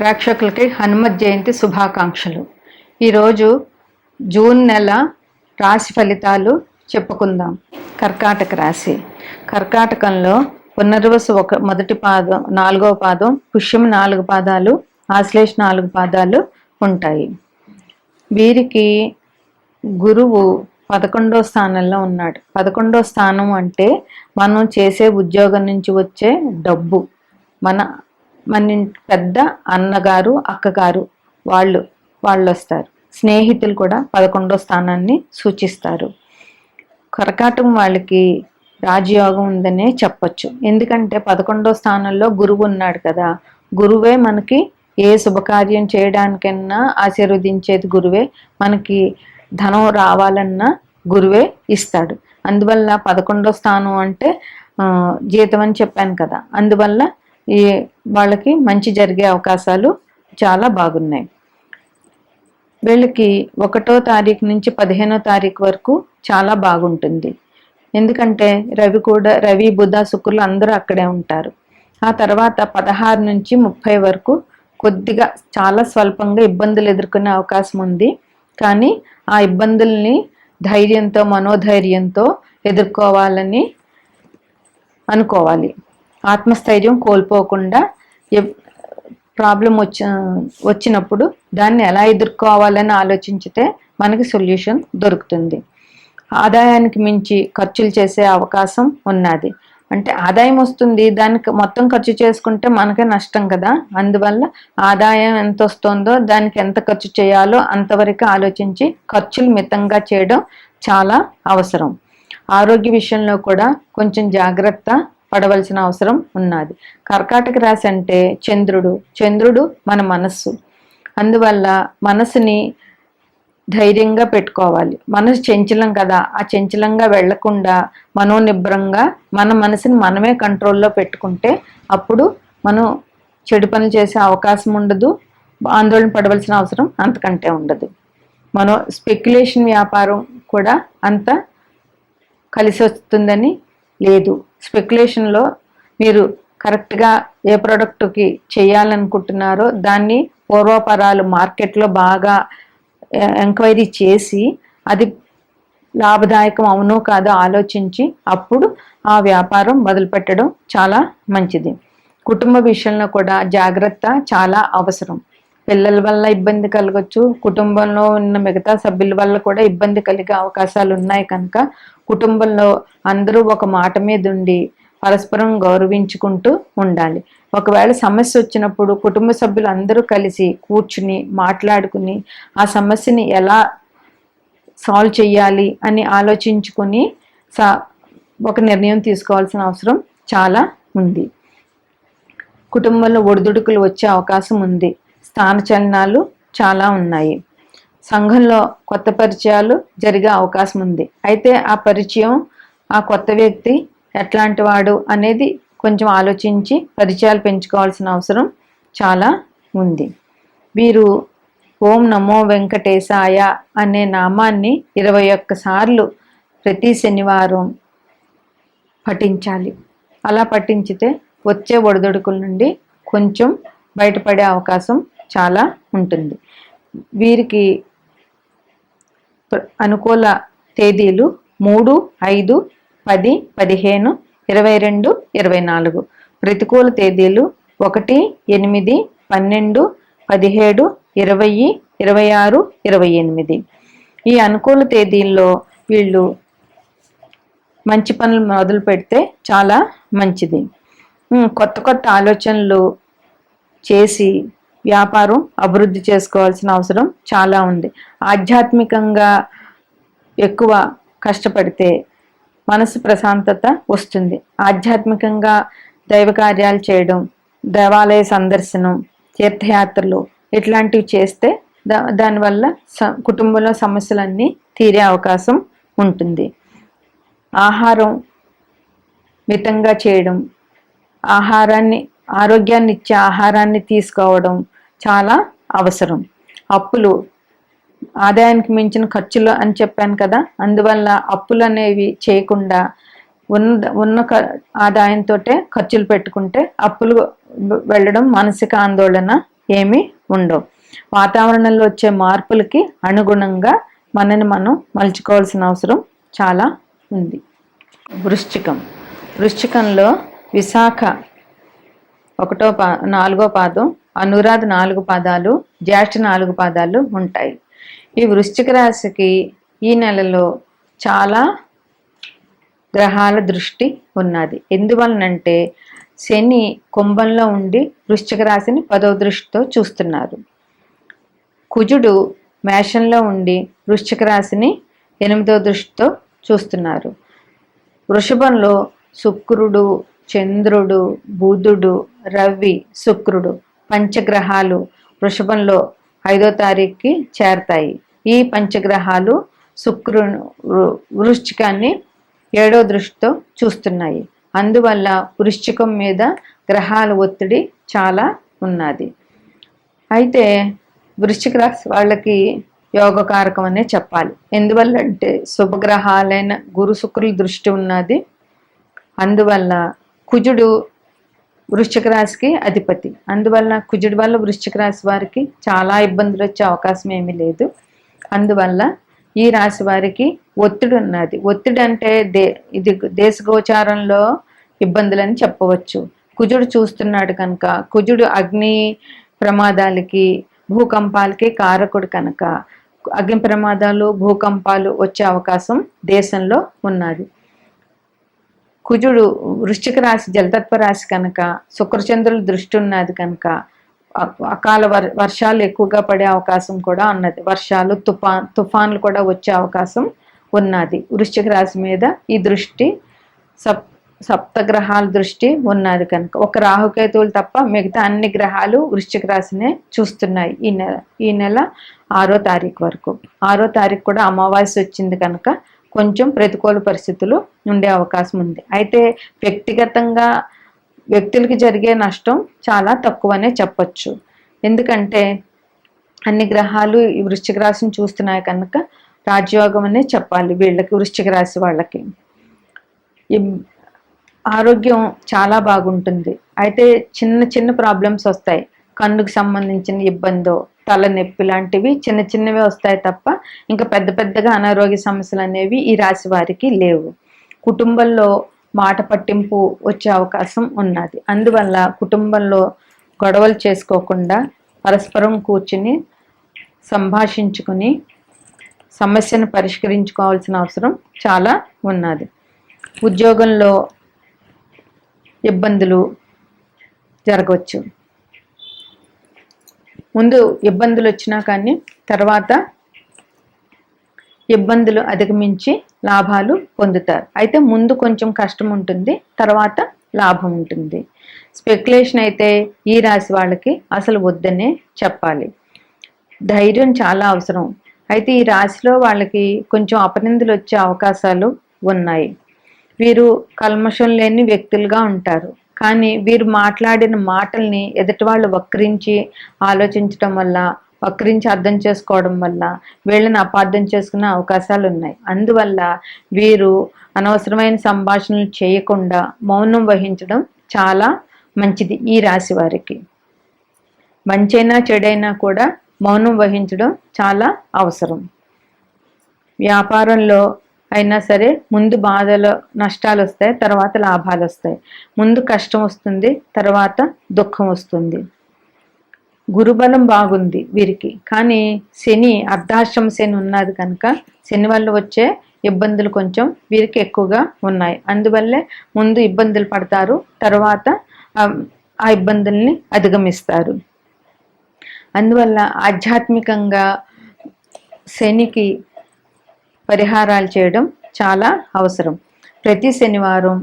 ప్రేక్షకులకి హనుమత్ జయంతి శుభాకాంక్షలు. ఈరోజు జూన్ నెల రాశి ఫలితాలు చెప్పుకుందాం. కర్కాటక రాశి. కర్కాటకంలో పునర్వసు ఒక మొదటి పాదం నాలుగవ పాదం పుష్యం నాలుగు పాదాలు ఆశ్లేష నాలుగు పాదాలు ఉంటాయి. వీరికి గురువు పదకొండో స్థానంలో ఉన్నాడు. పదకొండో స్థానం అంటే మనం చేసే ఉద్యోగం నుంచి వచ్చే డబ్బు. మన మన ఇంటి పెద్ద అన్నగారు అక్కగారు వాళ్ళు వాళ్ళు వస్తారు స్నేహితులు కూడా పదకొండో స్థానాన్ని సూచిస్తారు. కరకాటం వాళ్ళకి రాజయోగం ఉందనే చెప్పొచ్చు. ఎందుకంటే పదకొండో స్థానంలో గురువు ఉన్నాడు కదా. గురువే మనకి ఏ శుభకార్యం చేయడానికైనా ఆశీర్వదించేది గురువే. మనకి ధనం రావాలన్నా గురువే ఇస్తాడు. అందువల్ల పదకొండో స్థానం అంటే జీతం అని చెప్పాను కదా. అందువల్ల ఈ వాళ్ళకి మంచి జరిగే అవకాశాలు చాలా బాగున్నాయి. వీళ్ళకి ఒకటో తారీఖు నుంచి పదిహేనో తారీఖు వరకు చాలా బాగుంటుంది. ఎందుకంటే రవి కూడా రవి బుధ శుక్రులు అందరూ అక్కడే ఉంటారు. ఆ తర్వాత పదహారు నుంచి ముప్పై వరకు కొద్దిగా చాలా స్వల్పంగా ఇబ్బందులు ఎదుర్కొనే అవకాశం ఉంది. కానీ ఆ ఇబ్బందుల్ని ధైర్యంతో మనోధైర్యంతో ఎదుర్కోవాలని అనుకోవాలి. ఆత్మస్థైర్యం కోల్పోకుండా ప్రాబ్లం వచ్చి వచ్చినప్పుడు దాన్ని ఎలా ఎదుర్కోవాలని ఆలోచించితే మనకి సొల్యూషన్ దొరుకుతుంది. ఆదాయానికి మించి ఖర్చులు చేసే అవకాశం ఉన్నది. అంటే ఆదాయం వస్తుంది దానికి మొత్తం ఖర్చు చేసుకుంటే మనకే నష్టం కదా. అందువల్ల ఆదాయం ఎంత వస్తుందో దానికి ఎంత ఖర్చు చేయాలో అంతవరకు ఆలోచించి ఖర్చులు మితంగా చేయడం చాలా అవసరం. ఆరోగ్య విషయంలో కూడా కొంచెం జాగ్రత్త పడవలసిన అవసరం ఉన్నది. కర్కాటక రాశి అంటే చంద్రుడు. చంద్రుడు మన మనస్సు. అందువల్ల మనసుని ధైర్యంగా పెట్టుకోవాలి. మనసు చంచలం కదా. ఆ చంచలంగా వెళ్ళకుండా మనోనిబ్రంగా మన మనసుని మనమే కంట్రోల్లో పెట్టుకుంటే అప్పుడు మనం చెడు పనులు చేసే అవకాశం ఉండదు. ఆందోళన పడవలసిన అవసరం అంతకంటే ఉండదు. మనం స్పెక్యులేషన్ వ్యాపారం కూడా అంత కలిసి వస్తుందని లేదు. స్పెక్యులేషన్లో మీరు కరెక్ట్గా ఏ ప్రోడక్ట్కి చేయాలనుకుంటున్నారో దాన్ని పూర్వపరాలు మార్కెట్లో బాగా ఎంక్వైరీ చేసి అది లాభదాయకం అవునో కాదో ఆలోచించి అప్పుడు ఆ వ్యాపారం మొదలుపెట్టడం చాలా మంచిది. కుటుంబ విషయంలో కూడా జాగ్రత్త చాలా అవసరం. పిల్లల వల్ల ఇబ్బంది కలగచ్చు. కుటుంబంలో ఉన్న మిగతా సభ్యుల వల్ల కూడా ఇబ్బంది కలిగే అవకాశాలు ఉన్నాయి కనుక కుటుంబంలో అందరూ ఒక మాట మీద ఉండి పరస్పరం గౌరవించుకుంటూ ఉండాలి. ఒకవేళ సమస్య వచ్చినప్పుడు కుటుంబ సభ్యులు అందరూ కలిసి కూర్చుని మాట్లాడుకుని ఆ సమస్యని ఎలా సాల్వ్ చేయాలి అని ఆలోచించుకొని సా ఒక నిర్ణయం తీసుకోవాల్సిన అవసరం చాలా ఉంది. కుటుంబంలో ఒడిదుడుకులు వచ్చే అవకాశం ఉంది. స్థానచలనాలు చాలా ఉన్నాయి. సంఘంలో కొత్త పరిచయాలు జరిగే అవకాశం ఉంది. అయితే ఆ పరిచయం ఆ కొత్త వ్యక్తి ఎట్లాంటి వాడు అనేది కొంచెం ఆలోచించి పరిచయాలు పెంచుకోవాల్సిన అవసరం చాలా ఉంది. వీరు ఓం నమో వెంకటేశాయ అనే నామాన్ని ఇరవై ఒక్క సార్లు ప్రతి శనివారం పఠించాలి. అలా పఠించితే వచ్చే ఒడిదొడుకుల నుండి కొంచెం బయటపడే అవకాశం చాలా ఉంటుంది. వీరికి అనుకూల తేదీలు మూడు ఐదు పది పదిహేను ఇరవై రెండు ఇరవై నాలుగు. ప్రతికూల తేదీలు ఒకటి ఎనిమిది పన్నెండు పదిహేడు ఇరవై ఇరవై ఆరు ఇరవై ఎనిమిది. ఈ అనుకూల తేదీల్లో వీళ్ళు మంచి పనులు మొదలు పెడితే చాలా మంచిది. కొత్త కొత్త ఆలోచనలు చేసి వ్యాపారం అభివృద్ధి చేసుకోవాల్సిన అవసరం చాలా ఉంది. ఆధ్యాత్మికంగా ఎక్కువ కష్టపడితే మనసు ప్రశాంతత వస్తుంది. ఆధ్యాత్మికంగా దైవ కార్యాలు చేయడం దేవాలయ సందర్శనం తీర్థయాత్రలు ఇట్లాంటివి చేస్తే దా దానివల్ల స కుటుంబంలో సమస్యలన్నీ తీరే అవకాశం ఉంటుంది. ఆహారం మితంగా చేయడం ఆహారాన్ని ఆరోగ్యాన్ని ఇచ్చే ఆహారాన్ని తీసుకోవడం చాలా అవసరం. అప్పులు. ఆదాయానికి మించిన ఖర్చులు అని చెప్పాను కదా అందువల్ల అప్పులు అనేవి చేయకుండా ఉన్న ఉన్న ఆదాయంతో ఖర్చులు పెట్టుకుంటే అప్పులు వెళ్ళడం మానసిక ఆందోళన ఏమీ ఉండవు. వాతావరణంలో వచ్చే మార్పులకి అనుగుణంగా మనని మనం మలుచుకోవాల్సిన అవసరం చాలా ఉంది. వృశ్చికం. వృశ్చికంలో విశాఖ ఒకటో పా నాలుగో పాదం అనురాధ నాలుగు పాదాలు జ్యేష్ఠ నాలుగు పాదాలు ఉంటాయి. ఈ వృశ్చిక రాశికి ఈ నెలలో చాలా గ్రహాల దృష్టి ఉన్నది. ఎందువలనంటే శని కుంభంలో ఉండి వృశ్చిక రాశిని పదవ దృష్టితో చూస్తున్నారు. కుజుడు మేషంలో ఉండి వృశ్చిక రాశిని ఎనిమిదవ దృష్టితో చూస్తున్నారు. వృషభంలో శుక్రుడు చంద్రుడు బుధుడు రవి శుక్రుడు. పంచగ్రహాలు వృషభంలో ఐదో తారీఖుకి చేరతాయి. ఈ పంచగ్రహాలు శుక్రు వృశ్చికాన్ని ఏడో దృష్టితో చూస్తున్నాయి. అందువల్ల వృశ్చికం మీద గ్రహాల ఒత్తిడి చాలా ఉన్నది. అయితే వృశ్చిక రాశి వాళ్ళకి యోగకారకం అనే చెప్పాలి. ఎందువల్ల అంటే శుభగ్రహాలైన గురు శుక్రుల దృష్టి ఉన్నది. అందువల్ల కుజుడు వృశ్చిక రాశికి అధిపతి. అందువల్ల కుజుడి వల్ల వృశ్చిక రాశి వారికి చాలా ఇబ్బందులు వచ్చే అవకాశం ఏమీ లేదు. అందువల్ల ఈ రాశి వారికి ఒత్తిడి ఉన్నది. ఒత్తిడి అంటే దే ఇది దేశ గోచారంలో ఇబ్బందులని చెప్పవచ్చు. కుజుడు చూస్తున్నాడు కనుక కుజుడు అగ్ని ప్రమాదాలకి భూకంపాలకి కారకుడు కనుక అగ్ని ప్రమాదాలు భూకంపాలు వచ్చే అవకాశం దేశంలో ఉన్నది. కుజుడు వృశ్చిక రాశి జలతత్వ రాశి కనుక శుక్రచంద్రుల దృష్టి ఉన్నది కనుక అకాల వర్షాలు ఎక్కువగా పడే అవకాశం కూడా ఉన్నది. వర్షాలు తుఫాన్ తుఫాన్లు కూడా వచ్చే అవకాశం ఉన్నది. వృశ్చిక రాశి మీద ఈ దృష్టి సప్ సప్తగ్రహాల దృష్టి ఉన్నది కనుక. ఒక రాహుకేతువులు తప్ప మిగతా అన్ని గ్రహాలు వృశ్చిక రాశినే చూస్తున్నాయి. ఈ నెల ఈ నెల ఆరో తారీఖు వరకు. ఆరో తారీఖు కూడా అమావాస్య వచ్చింది కనుక కొంచెం ప్రతికూల పరిస్థితులు ఉండే అవకాశం ఉంది. అయితే వ్యక్తిగతంగా వ్యక్తులకి జరిగే నష్టం చాలా తక్కువనే చెప్పచ్చు. ఎందుకంటే అన్ని గ్రహాలు ఈ వృశ్చిక రాశిని చూస్తున్నాయి కనుక రాజయోగం అనే చెప్పాలి వీళ్ళకి వృశ్చిక రాశి వాళ్ళకి. ఆరోగ్యం చాలా బాగుంటుంది. అయితే చిన్న చిన్న ప్రాబ్లమ్స్ వస్తాయి. కన్నుకు సంబంధించిన ఇబ్బందో తలనొప్పి లాంటివి చిన్న చిన్నవి వస్తాయి తప్ప ఇంకా పెద్ద పెద్దగా అనారోగ్య సమస్యలు అనేవి ఈ రాశి వారికి లేవు. కుటుంబంలో మాట పట్టింపు వచ్చే అవకాశం ఉన్నది. అందువల్ల కుటుంబంలో గొడవలు చేసుకోకుండా పరస్పరం కూర్చుని సంభాషించుకుని సమస్యను పరిష్కరించుకోవాల్సిన అవసరం చాలా ఉన్నది. ఉద్యోగంలో ఇబ్బందులు జరగవచ్చు. ముందు ఇబ్బందులు వచ్చినా కానీ తర్వాత ఇబ్బందులు అధిగమించి లాభాలు పొందుతారు. అయితే ముందు కొంచెం కష్టం ఉంటుంది తర్వాత లాభం ఉంటుంది. స్పెక్యులేషన్ అయితే ఈ రాశి వాళ్ళకి అసలు వద్దనే చెప్పాలి. ధైర్యం చాలా అవసరం. అయితే ఈ రాశిలో వాళ్ళకి కొంచెం అపనిందులు వచ్చే అవకాశాలు ఉన్నాయి. వీరు కల్మషం లేని వ్యక్తులుగా ఉంటారు. కానీ వీరు మాట్లాడిన మాటల్ని ఎదుటి వాళ్ళు వక్రించి ఆలోచించడం వల్ల వక్రించి అర్థం చేసుకోవడం వల్ల వీళ్ళని అపార్థం చేసుకునే అవకాశాలు ఉన్నాయి అందువల్ల వీరు అనవసరమైన సంభాషణలు చేయకుండా మౌనం వహించడం చాలా మంచిది ఈ రాశి వారికి. మంచైనా చెడైనా కూడా మౌనం వహించడం చాలా అవసరం. వ్యాపారంలో అయినా సరే ముందు బాధలు నష్టాలు వస్తాయి తర్వాత లాభాలు వస్తాయి. ముందు కష్టం వస్తుంది తర్వాత దుఃఖం వస్తుంది. గురుబలం బాగుంది వీరికి. కానీ శని అర్ధాశ్రమ శని ఉన్నది కనుక శని వల్ల వచ్చే ఇబ్బందులు కొంచెం వీరికి ఎక్కువగా ఉన్నాయి. అందువల్లే ముందు ఇబ్బందులు పడతారు తర్వాత ఆ ఇబ్బందుల్ని అధిగమిస్తారు. అందువల్ల ఆధ్యాత్మికంగా శనికి పరిహారాలు చేయడం చాలా అవసరం. ప్రతి శనివారం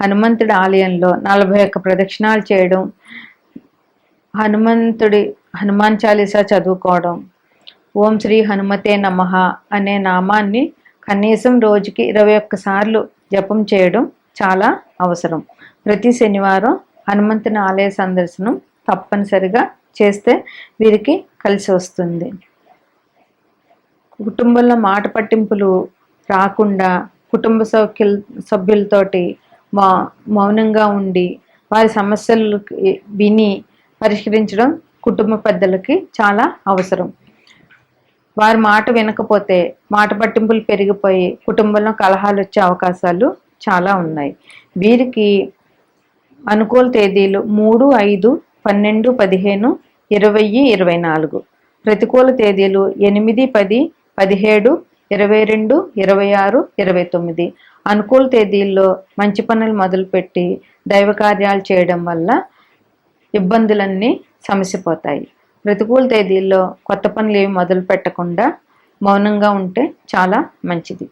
హనుమంతుడి ఆలయంలో నలభై ఒక్క ప్రదక్షిణాలు చేయడం హనుమంతుడి హనుమాన్ చాలీసా చదువుకోవడం ఓం శ్రీ హనుమతే నమ అనే నామాన్ని కనీసం రోజుకి ఇరవై ఒక్క సార్లు జపం చేయడం చాలా అవసరం. ప్రతి శనివారం హనుమంతుని ఆలయ సందర్శనం తప్పనిసరిగా చేస్తే వీరికి కలిసి వస్తుంది. కుటుంబంలో మాట పట్టింపులు రాకుండా కుటుంబ సౌఖ్యుల సభ్యులతోటి మౌనంగా ఉండి వారి సమస్యలు విని పరిష్కరించడం కుటుంబ పెద్దలకి చాలా అవసరం. వారి మాట వినకపోతే మాట పట్టింపులు పెరిగిపోయి కుటుంబంలో కలహాలు వచ్చే అవకాశాలు చాలా ఉన్నాయి. వీరికి అనుకూల తేదీలు మూడు ఐదు పన్నెండు పదిహేను ఇరవై ఇరవై నాలుగు. ప్రతికూల తేదీలు ఎనిమిది పది పదిహేడు ఇరవై రెండు ఇరవై ఆరు ఇరవై తొమ్మిది. అనుకూల తేదీల్లో మంచి పనులు మొదలుపెట్టి దైవ కార్యాలు చేయడం వల్ల ఇబ్బందులన్నీ సమసిపోతాయి. ప్రతికూల తేదీల్లో కొత్త పనులు ఏవి మొదలు పెట్టకుండా మౌనంగా ఉంటే చాలా మంచిది.